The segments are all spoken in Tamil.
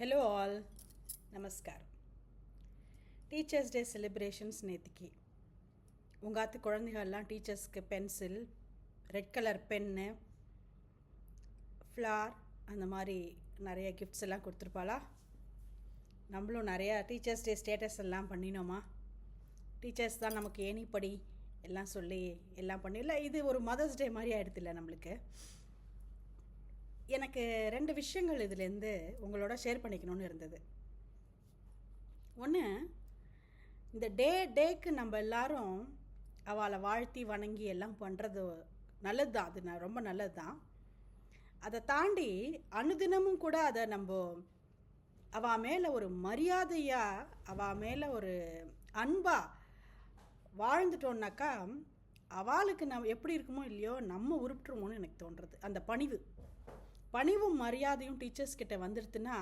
ஹலோ ஆல் நமஸ்காரம் டீச்சர்ஸ் டே செலிப்ரேஷன்ஸ் நேத்திக்கு. உங்கள் ஆத்து குழந்தைகள்லாம் டீச்சர்ஸ்க்கு pencil red colour pen flower அந்த மாதிரி நிறைய கிஃப்ட்ஸ் எல்லாம் கொடுத்துருப்பாளா? நம்மளும் நிறையா டீச்சர்ஸ் டே ஸ்டேட்டஸ் எல்லாம் பண்ணினோமா? டீச்சர்ஸ் தான் நமக்கு ஏணிப்படி எல்லாம் சொல்லி எல்லாம் பண்ணி இல்லை இது ஒரு மதர்ஸ் டே மாதிரி ஆகிடுதில்ல நம்மளுக்கு? எனக்கு ரெண்டு விஷயங்கள் இதுலேருந்து உங்களோட ஷேர் பண்ணிக்கணும்னு இருந்தது. ஒன்று இந்த டே டேக்கு நம்ம எல்லாரும் அவளை வாழ்த்தி வணங்கி எல்லாம் பண்ணுறது நல்லது தான் அது ந- ரொம்ப நல்லது தான் அதை தாண்டி அனுதினமும் கூட அதை நம்ம அவள் மேலே ஒரு மரியாதையாக அவள் மேலே ஒரு அன்பாக வாழ்ந்துட்டோம்னாக்கா அவளுக்கு நம்ம எப்படி இருக்குமோ இல்லையோ நம்ம உருப்பிட்டுருமோன்னு எனக்கு தோன்றுறது அந்த பணிவு. பணிவும் மரியாதையும் டீச்சர்ஸ் கிட்ட வந்துடுதுன்னா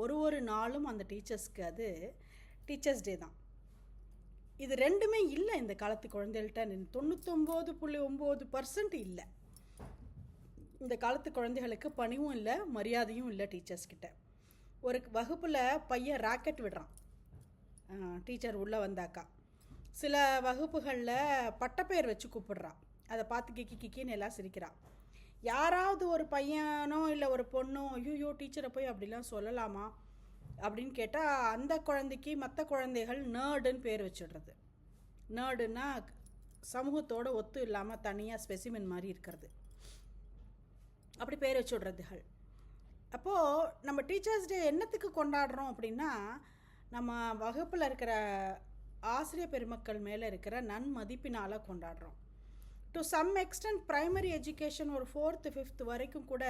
ஒரு ஒரு நாளும் அந்த டீச்சர்ஸ்க்கு அது டீச்சர்ஸ் டே தான். இது ரெண்டுமே இல்லை இந்த காலத்து குழந்தைகள்கிட்ட தொண்ணூத்தொம்பது புள்ளி ஒம்பது பர்சன்ட் இல்லை. இந்த காலத்து குழந்தைகளுக்கு பணிவும் இல்லை மரியாதையும் இல்லை டீச்சர்ஸ் கிட்ட. ஒரு வகுப்பில் பையன் ராக்கெட் விடுறான். டீச்சர் உள்ளே வந்தாக்கா. சில வகுப்புகளில் பட்டப்பெயர் வச்சு கூப்பிடுறான். அதை பார்த்து கிக்கி கிக்கின்னு எல்லாம் சிரிக்கிறான். யாராவது ஒரு பையனோ இல்லை ஒரு பொண்ணோ ஐயோ டீச்சரை போய் அப்படிலாம் சொல்லலாமா? அப்படின்னு கேட்டால் அந்த குழந்தைக்கு மற்ற குழந்தைகள் நேர்டுன்னு பேர் வச்சிடுறது. நேர்டுன்னா சமூகத்தோட ஒத்து இல்லாமல் தனியாக ஸ்பெசிமென் மாதிரி இருக்கிறது. அப்படி பேர் வச்சுடுறதுகள். அப்போது நம்ம டீச்சர்ஸ் டே என்னத்துக்கு கொண்டாடுறோம் அப்படின்னா நம்ம வகுப்பில் இருக்கிற ஆசிரியர் பெருமக்கள் மேலே இருக்கிற நன்மதிப்பினால் கொண்டாடுறோம். To some extent primary education ஒரு ஃபோர்த்து ஃபிஃப்த்து வரைக்கும் கூட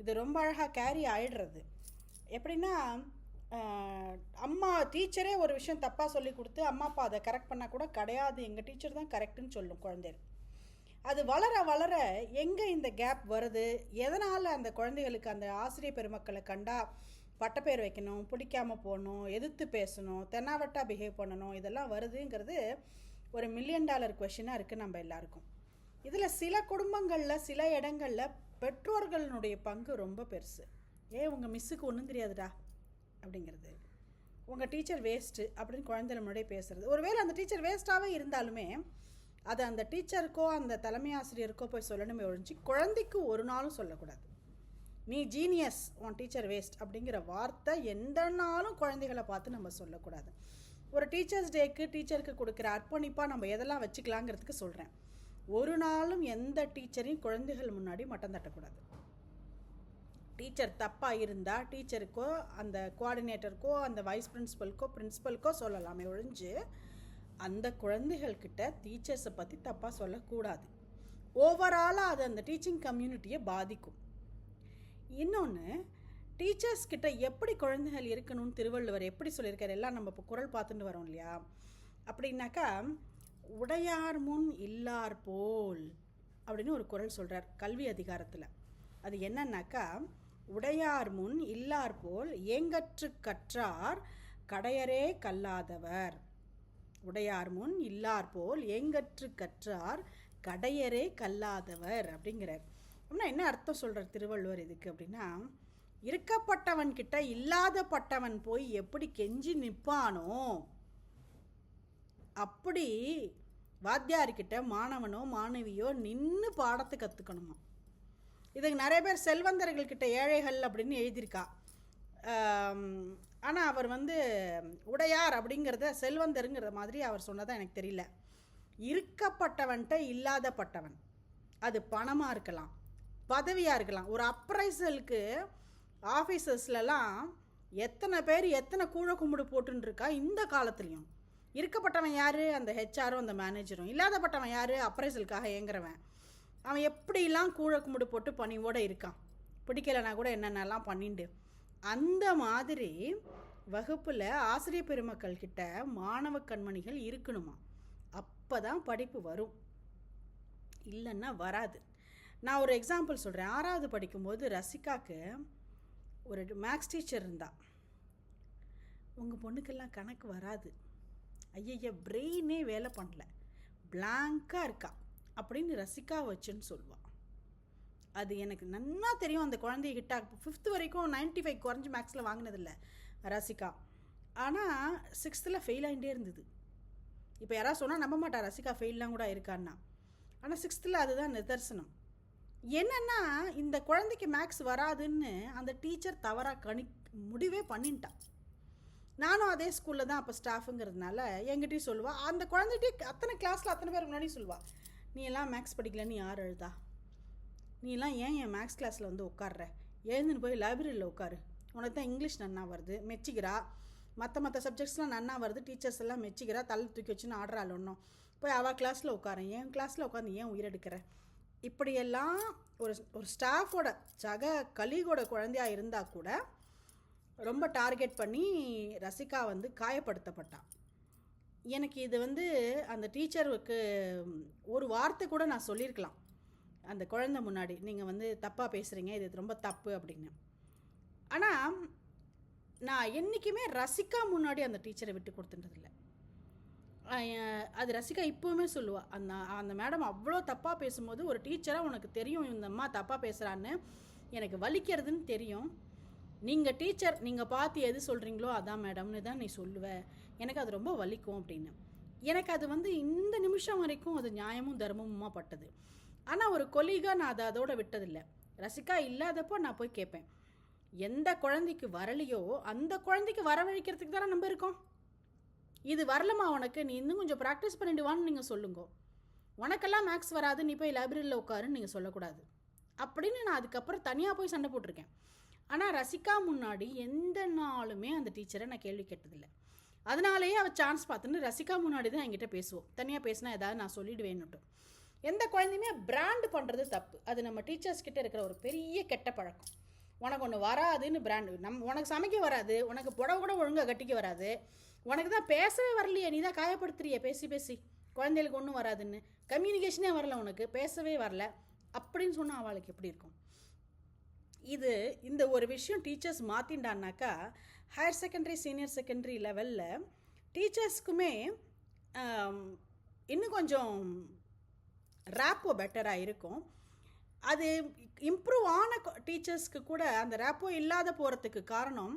இது ரொம்ப அழகாக கேரி ஆகிடுறது எப்படின்னா அம்மா டீச்சரே ஒரு விஷயம் தப்பாக சொல்லி கொடுத்து அம்மா அப்பா அதை கரெக்ட் பண்ணால் கூட கிடையாது. எங்கள் டீச்சர் தான் கரெக்டுன்னு சொல்லும் குழந்தைகள். அது வளர வளர எங்கே இந்த கேப் வருது? எதனால் அந்த குழந்தைகளுக்கு அந்த ஆசிரியர் பெருமக்களை கண்டா பட்டப்பேர் வைக்கணும் பிடிக்காமல் போகணும் எதிர்த்து பேசணும் தென்னாவட்டா பிஹேவ் பண்ணணும் இதெல்லாம் வருதுங்கிறது ஒரு மில்லியன் டாலர் கொஷினாக இருக்குது நம்ம எல்லாருக்கும். இதில் சில குடும்பங்களில் சில இடங்களில் பெற்றோர்களுடைய பங்கு ரொம்ப பெருசு. ஏ உங்கள் மிஸ்ஸுக்கு ஒன்றும் தெரியாதுடா? அப்படிங்கிறது. உங்கள் டீச்சர் வேஸ்ட்டு அப்படின்னு குழந்தைகள் முன்னாடியே பேசுகிறது ஒருவேளை அந்த டீச்சர் வேஸ்ட்டாகவே இருந்தாலுமே அதை அந்த டீச்சருக்கோ அந்த தலைமை ஆசிரியருக்கோ போய் சொல்லணுமே ஒழிஞ்சு குழந்தைக்கு ஒரு நாளும் சொல்லக்கூடாது. நீ ஜீனியஸ் உன் டீச்சர் வேஸ்ட் அப்படிங்கிற வார்த்தை எந்த நாளும் குழந்தைகளை பார்த்து நம்ம சொல்லக்கூடாது. ஒரு டீச்சர்ஸ் டேக்கு டீச்சருக்கு கொடுக்குற அர்ப்பணிப்பாக நம்ம எதெல்லாம் வச்சுக்கலாங்கிறதுக்கு சொல்கிறேன் ஒரு நாளும் எந்த டீச்சரையும் குழந்தைகள் முன்னாடி மட்டம் தட்டக்கூடாது. டீச்சர் தப்பாக இருந்தால் டீச்சருக்கோ அந்த கோஆர்டினேட்டருக்கோ அந்த வைஸ் பிரின்சிபலுக்கோ பிரின்சிபலுக்கோ சொல்லலாமே ஒழிஞ்சு அந்த குழந்தைகள்கிட்ட டீச்சர்ஸை பற்றி தப்பாக சொல்லக்கூடாது. ஓவராலாக அது அந்த டீச்சிங் கம்யூனிட்டியை பாதிக்கும். இன்னொன்று டீச்சர்ஸ் கிட்ட எப்படி குழந்தைகள் இருக்கணும்னு திருவள்ளுவர் எப்படி சொல்லியிருக்காரு? எல்லாம் நம்ம இப்போ குரல் பார்த்துட்டு வரோம் இல்லையா? அப்படின்னாக்கா உடையார் முன் இல்லார் போல் அப்படின்னு ஒரு குரல் சொல்கிறார் கல்வி அதிகாரத்தில். அது என்னன்னாக்கா உடையார் முன் இல்லார் போல் ஏங்கற்று கற்றார் கடையரே கல்லாதவர். உடையார் முன் இல்லார் போல் ஏங்கற்று கற்றார் கடையரே கல்லாதவர் அப்படிங்கிறார். அப்படின்னா என்ன அர்த்தம் சொல்கிறார் திருவள்ளுவர் இதுக்கு அப்படின்னா இருக்கப்பட்டவன் கிட்ட இல்லாதப்பட்டவன் போய் எப்படி கெஞ்சி நிற்பானோ அப்படி வாத்தியார்கிட்ட மாணவனோ மாணவியோ நின்று பாடத்தை கற்றுக்கணுமா இதுக்கு நிறைய பேர் செல்வந்தர்கள்கிட்ட ஏழைகள் அப்படின்னு எழுதியிருக்கா. ஆனால் அவர் வந்து உடையார் அப்படிங்கிறத செல்வந்தருங்கிற மாதிரி அவர் சொன்னதாக எனக்கு தெரியல. இருக்கப்பட்டவன்கிட்ட இல்லாதப்பட்டவன். அது பணமாக இருக்கலாம் பதவியாக இருக்கலாம். ஒரு அப்ரைசலுக்கு ஆஃபீஸர்ஸ்லலாம் எத்தனை பேர் எத்தனை கூழ கும்பிடு போட்டுருக்கா இந்த காலத்துலேயும். இருக்கப்பட்டவன் யார்? அந்த ஹெச்ஆரும் அந்த மேனேஜரும் இல்லாதப்பட்டவன் யார்? அப்ரைசலுக்காக ஏங்குறவன் அவன் எப்படிலாம் கூழ கும்பிடு போட்டு பணிவோடு இருக்கான்? பிடிக்கலைன்னா கூட என்னென்னலாம் பண்ணிண்டு. அந்த மாதிரி வகுப்பில் ஆசிரியர் பெருமக்கள் கிட்ட மாணவ கண்மணிகள் இருக்கணுமா? அப்போ தான் படிப்பு வரும். இல்லைன்னா வராது. நான் ஒரு எக்ஸாம்பிள் சொல்கிறேன் ஆறாவது படிக்கும்போது ரசிகாவுக்கு ஒரு மேக்ஸ் டீச்சர் இருந்தா உங்கள் பொண்ணுக்கெல்லாம் கணக்கு வராது. ஐயய்ய பிரெயினே வேலை பண்ணல. பிளாங்காக இருக்கா? அப்படின்னு ரசிகா வச்சுன்னு சொல்லுவாள் அது எனக்கு நன்னா தெரியும். அந்த குழந்தைய ஹிட் ஆக ஃபிஃப்த் வரைக்கும் 95 ஃபைவ் குறைஞ்சி மேக்ஸில் வாங்கினதில்ல ரசிகா ஆனால் சிக்ஸ்த்தில் ஃபெயில் ஆகிட்டே இருந்தது. இப்போ யாராவது சொன்னால் நம்ப மாட்டா ரசிகா ஃபெயில்லாம் கூட இருக்கான்னா ஆனால் சிக்ஸ்த்தில் அதுதான் நிதர்சனம். என்னென்னா இந்த குழந்தைக்கு மேக்ஸ் வராதுன்னு அந்த டீச்சர் தவறாக கணி முடிவே பண்ணிட்டான். நானும் அதே ஸ்கூலில் தான் அப்போ ஸ்டாஃபுங்கிறதுனால என்கிட்டயும் சொல்லுவாள் அந்த குழந்தைகிட்டே அத்தனை கிளாஸில் அத்தனை பேருக்கு முன்னாடி சொல்லுவாள் நீ எல்லாம் மேக்ஸ் படிக்கலன்னு யார் எழுதா நீ எல்லாம் ஏன் என் மேக்ஸ் கிளாஸில் வந்து உட்கார்ற? எழுந்துன்னு போய் லைப்ரரியில் உட்காரு. உனக்கு தான் இங்கிலீஷ் நன்னா வருது. மெச்சிக்கிறா. மற்ற மற்ற சப்ஜெக்ட்ஸ்லாம் நன்னா வருது. டீச்சர்ஸ் எல்லாம் மெச்சிக்கிறா. தலை தூக்கி வச்சுன்னு ஆடுறாள் ஒன்றும் போய் அவள் கிளாஸில் உட்காரன் என் கிளாஸில் உட்காந்து ஏன் உயிரெடுக்கிற இப்படியெல்லாம் ஒரு ஒரு ஸ்டாஃபோட சக கலீகோட குழந்தையா இருந்தால் கூட ரொம்ப டார்கெட் பண்ணி ரசிகா வந்து காயப்படுத்தப்பட்டான். எனக்கு இது வந்து அந்த டீச்சருக்கு ஒரு வார்த்தை கூட நான் சொல்லியிருக்கலாம். அந்த குழந்த முன்னாடி நீங்கள் வந்து தப்பாக பேசுகிறீங்க இது ரொம்ப தப்பு அப்படின்னு. ஆனால் நான் என்றைக்குமே ரசிகா முன்னாடி அந்த டீச்சரை விட்டு கொடுத்துட்டதில்லை அது ரசிகா இப்போவுமே சொல்லுவா அந்த அந்த மேடம் அவ்வளோ தப்பாக பேசும்போது ஒரு டீச்சராக உனக்கு தெரியும் இந்த அம்மா தப்பாக பேசுகிறான்னு எனக்கு வலிக்கிறதுன்னு தெரியும். நீங்கள் டீச்சர் நீங்கள் பார்த்து எது சொல்கிறீங்களோ அதான் மேடம்னு தான் நீ சொல்லுவ. எனக்கு அது ரொம்ப வலிக்கும் அப்படின்னு. எனக்கு அது வந்து இந்த நிமிஷம் வரைக்கும் அது நியாயமும் தர்மமுமா பட்டது. ஆனால் ஒரு கொலீகாக நான் அதை அதோட விட்டதில்லை. ரசிகா இல்லாதப்போ நான் போய் கேட்பேன் எந்த குழந்தைக்கு வரலையோ அந்த குழந்தைக்கு வரவழைக்கிறதுக்கு தானே நம்ம இருக்கோம். இது வரலமா உனக்கு நீ இன்னும் கொஞ்சம் ப்ராக்டிஸ் பண்ணிடுவான்னு நீங்கள் சொல்லுங்க. உனக்கெல்லாம் மேக்ஸ் வராது நீ போய் லைப்ரரியில் உட்காருன்னு நீங்கள் சொல்லக்கூடாது. அப்படின்னு நான் அதுக்கப்புறம் தனியாக போய் சண்டை போட்டிருக்கேன். ஆனால் ரசிகா முன்னாடி எந்த நாளுமே அந்த டீச்சரை நான் கேள்வி கேட்டதில்லை. அதனாலேயே அவள் சான்ஸ் பார்த்துன்னு ரசிகா முன்னாடி தான் என்கிட்ட பேசுவோம் தனியாக பேசினா ஏதாவது நான் சொல்லிடுவேன்னுட்டு. எந்த குழந்தையுமே பிராண்டு பண்ணுறது தப்பு. அது நம்ம டீச்சர்ஸ் கிட்ட இருக்கிற ஒரு பெரிய கெட்ட பழக்கம். உனக்கு ஒன்று வராதுன்னு பிராண்டு நம் உனக்கு சமைக்க வராது. உனக்கு புடவை கூட ஒழுங்காக கட்டிக்க வராது. உனக்கு தான் பேசவே வரலையே. நீ தான் காயப்படுத்துறிய. பேசி பேசி. குழந்தைகளுக்கு ஒன்றும் வராதுன்னு. கம்யூனிகேஷனே வரல உனக்கு. பேசவே வரல. அப்படின்னு சொன்னால் அவளுக்கு எப்படி இருக்கும்? இது இந்த ஒரு விஷயம் டீச்சர்ஸ் மாற்றிண்டான்னாக்கா ஹையர் செகண்டரி சீனியர் செகண்டரி லெவலில் டீச்சர்ஸ்க்குமே இன்னும் கொஞ்சம் ரேப்போ பெட்டராக இருக்கும். அது இம்ப்ரூவ் ஆன டீச்சர்ஸ்க்கு கூட அந்த ரேப்போ இல்லாத போகிறதுக்கு காரணம்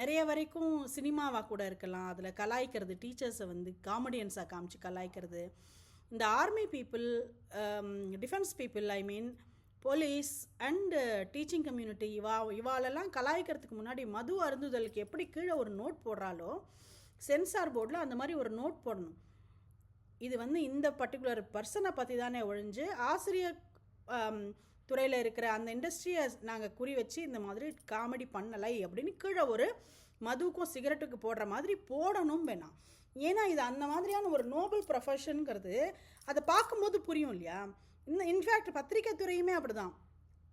நிறைய வரைக்கும் சினிமாவாக கூட இருக்கலாம். அதில் கலாய்க்கிறது டீச்சர்ஸை வந்து காமெடியன்ஸாக காமிச்சு கலாய்க்கிறது. இந்த army people defence people I mean police and teaching community இவா இவாளெல்லாம் கலாய்க்கிறதுக்கு முன்னாடி மது அருந்துதலுக்கு எப்படி கீழே ஒரு நோட் போடுறாலோ சென்சார் போர்டில் அந்த மாதிரி ஒரு நோட் போடணும். இது வந்து இந்த பர்டிகுலர் பர்சனை பற்றி தானே ஒழிஞ்சு ஆசிரியர் துறையில் இருக்கிற அந்த இண்டஸ்ட்ரியை நாங்கள் குறி வச்சு இந்த மாதிரி காமெடி பண்ணலை அப்படின்னு கீழே ஒரு மதுவுக்கும் சிகரெட்டுக்கு போடுற மாதிரி போடணும் வேணாம் ஏன்னா இது அந்த மாதிரியான ஒரு நோபல் ப்ரொஃபஷனுங்கிறது அதை பார்க்கும்போது புரியும் இல்லையா? இந்த இன்ஃபேக்ட் பத்திரிக்கை துறையுமே அப்படிதான்.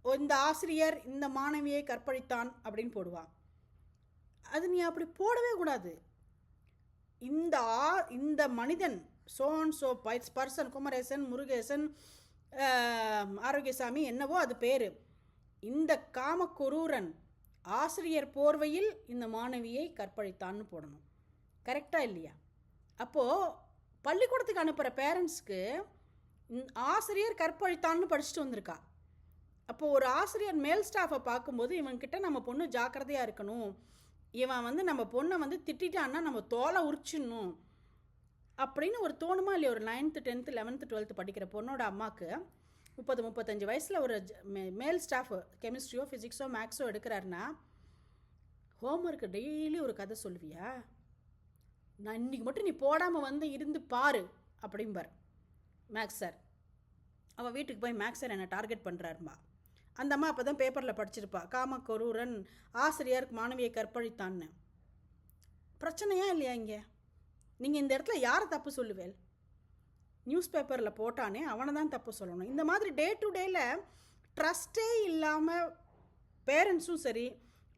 இந்த ஆசிரியர் இந்த மாணவியை கற்பழித்தான் அப்படின்னு போடுவான் அது நீ அப்படி போடவே கூடாது. இந்த ஆ இந்த மனிதன் சோன் சோ பைஸ் பர்சன் குமரேசன் முருகேசன் ஆரோக்கியசாமி என்னவோ அது பேர். இந்த காமக்குரூரன் ஆசிரியர் போர்வையில் இந்த மாணவியை கற்பழித்தான்னு போடணும். கரெக்டாக இல்லையா? அப்போது பள்ளிக்கூடத்துக்கு அனுப்புகிற பேரண்ட்ஸ்க்கு ஆசிரியர் கற்பழித்தான்னு படிச்சுட்டு வந்திருக்கா. அப்போது ஒரு ஆசிரியர் மேல் ஸ்டாஃபை பார்க்கும்போது இவன்கிட்ட நம்ம பொண்ணு ஜாக்கிரதையாக இருக்கணும். இவன் வந்து நம்ம பொண்ணை வந்து திட்டான்னா நம்ம தோலை உரிச்சிடணும். அப்படின்னு ஒரு தோணுமா இல்லையா? ஒரு நைன்த்து டென்த்து லெவன்த்து டுவெல்த்து படிக்கிற பொண்ணோட அம்மாவுக்கு முப்பது முப்பத்தஞ்சு வயசில் ஒரு மேல் ஸ்டாஃப் கெமிஸ்ட்ரியோ ஃபிசிக்ஸோ மேக்ஸோ எடுக்கிறாருன்னா ஹோம்ஒர்க்கு டெய்லி ஒரு கதை சொல்லுவியா? நான் இன்றைக்கி மட்டும் நீ போடாமல் வந்து இருந்து பாரு அப்படிம்பார். மேக்ஸ் சார் அவள் வீட்டுக்கு போய் மேக்ஸ் சார் என்னை டார்கெட் பண்ணுறாருமா அந்த அம்மா அப்போ தான் பேப்பரில் படிச்சிருப்பா. காமக்கொரூரன் ஆசிரியர் மாணவியை கற்பழித்தான்னு. பிரச்சனையா இல்லையா இங்கே? நீங்கள் இந்த இடத்துல யாரை தப்பு சொல்லுவேல் நியூஸ் பேப்பரில் போட்டானே அவனை தான் தப்பு சொல்லணும். இந்த மாதிரி டே டு டேயில் ட்ரஸ்ட்டே இல்லாமல் பேரண்ட்ஸும் சரி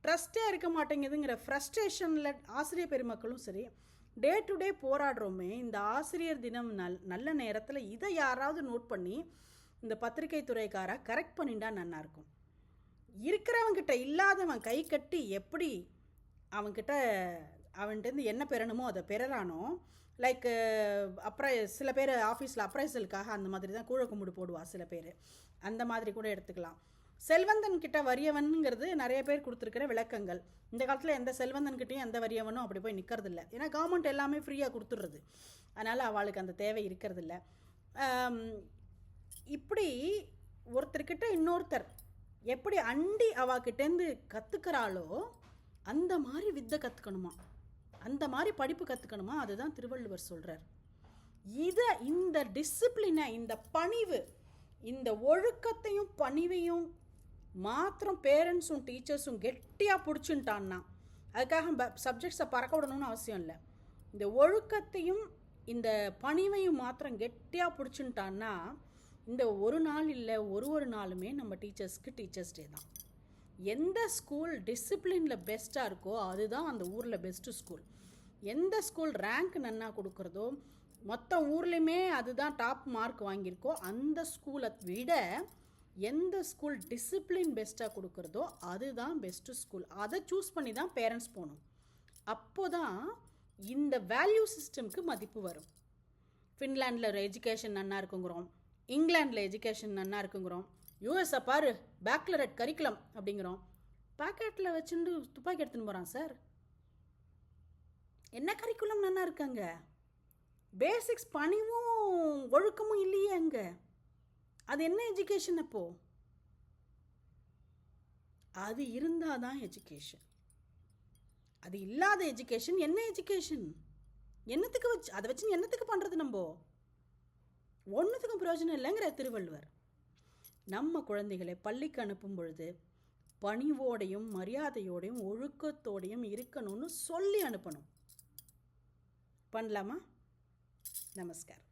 ட்ரஸ்ட்டே இருக்க மாட்டேங்குதுங்கிற ஃப்ரஸ்ட்ரேஷனில் ஆசிரியர் பெருமக்களும் சரி டே டு டே போராடுறோமே இந்த ஆசிரியர் தினம் நல் நல்ல நேரத்தில் இதை யாராவது நோட் பண்ணி இந்த பத்திரிகை துறைக்கார கரெக்ட் பண்ணிட்டா நல்லாயிருக்கும் இருக்கிறவங்கிட்ட இல்லாதவன் கை கட்டி எப்படி அவன்கிட்ட அவன்கிட்டருந்து என்ன பெறணுமோ அதை பெறறானோ லைக் அப்ரை சில பேர் ஆஃபீஸில் அப்ரைசலுக்காக அந்த மாதிரி தான் கூழ கும்பிடு போடுவா சில பேர். அந்த மாதிரி கூட எடுத்துக்கலாம். செல்வந்தன் கிட்ட வறியவனுங்கிறது நிறைய பேர் கொடுத்துருக்கிற விளக்கங்கள். இந்த காலத்தில் எந்த செல்வந்தன் கிட்டயும் எந்த வறியவனும் அப்படி போய் நிற்கிறதில்ல ஏன்னா கவர்மெண்ட் எல்லாமே ஃப்ரீயாக கொடுத்துட்றது. அதனால் அவளுக்கு அந்த தேவை இருக்கிறதில்ல. ஆம், இப்படி ஒருத்தர்கிட்ட இன்னொருத்தர் எப்படி அண்டி அவாக்கிட்டேருந்து கற்றுக்கிறாளோ அந்த மாதிரி வித்தை கற்றுக்கணுமா அந்த மாதிரி படிப்பு கற்றுக்கணுமா அதுதான் திருவள்ளுவர் சொல்கிறார் இதை இந்த டிசிப்ளினை இந்த பணிவு இந்த ஒழுக்கத்தையும் பணிவையும் மாத்திரம் பேரண்ட்ஸும் டீச்சர்ஸும் கெட்டியாக பிடிச்சுட்டான்னா அதுக்காக சப்ஜெக்ட்ஸை பறக்க விடணும்னு அவசியம் இல்லை. இந்த ஒழுக்கத்தையும் இந்த பணிவையும் மாத்திரம் கெட்டியாக பிடிச்சுட்டான்னா இந்த ஒரு நாள் இல்லை ஒரு ஒரு நாளுமே நம்ம டீச்சர்ஸ்க்கு டீச்சர்ஸ் டே தான். எந்த ஸ்கூல் டிசிப்ளினில் பெஸ்ட்டாக இருக்கோ அதுதான் அந்த ஊரில் பெஸ்ட்டு ஸ்கூல் எந்த ஸ்கூல் ரேங்க் நன்னா கொடுக்குறதோ மொத்த ஊர்லேயுமே அதுதான் டாப் மார்க் வாங்கியிருக்கோ அந்த ஸ்கூலை விட எந்த ஸ்கூல் டிசிப்ளின் பெஸ்ட்டாக கொடுக்குறதோ அதுதான் பெஸ்ட்டு ஸ்கூல் அதை சூஸ் பண்ணி தான் பேரண்ட்ஸ் போகணும். அப்போ தான் இந்த வேல்யூ சிஸ்டம்க்கு மதிப்பு வரும். ஃபின்லாண்டில் ஒரு எஜுகேஷன் நன்னா இருக்குங்கிறோம். இங்கிலாண்டில் எஜுகேஷன் நன்னா இருக்குங்கிறோம். யூஎஸ்ஸை பாரு பேக்லரட் கரிக்குலம் அப்படிங்கிறோம். பாக்கெட்டில் வச்சுட்டு துப்பாக்கி எடுத்துன்னு போகிறான் சார் என்ன கரிக்குலம் நன்னா இருக்காங்க பேசிக்ஸ் பணிவும் ஒழுக்கமும் இல்லையே அங்கே. அது என்ன எஜுகேஷன் அப்போ? அது இருந்தால் தான் எஜுகேஷன் அது இல்லாத எஜுகேஷன் என்ன எஜுகேஷன் என்னத்துக்கு வச்சு அதை வச்சு என்னத்துக்கு பண்ணுறது நம்ம? ஒன்றுத்துக்கும் பிரயோஜனம் இல்லைங்கிற திருவள்ளுவர். நம்ம குழந்தைகளை பள்ளிக்கு அனுப்பும் பொழுது பணிவோடையும் மரியாதையோடையும் ஒழுக்கத்தோடையும் இருக்கணும்னு சொல்லி அனுப்பணும். பண்ணலாமா? நமஸ்கார்.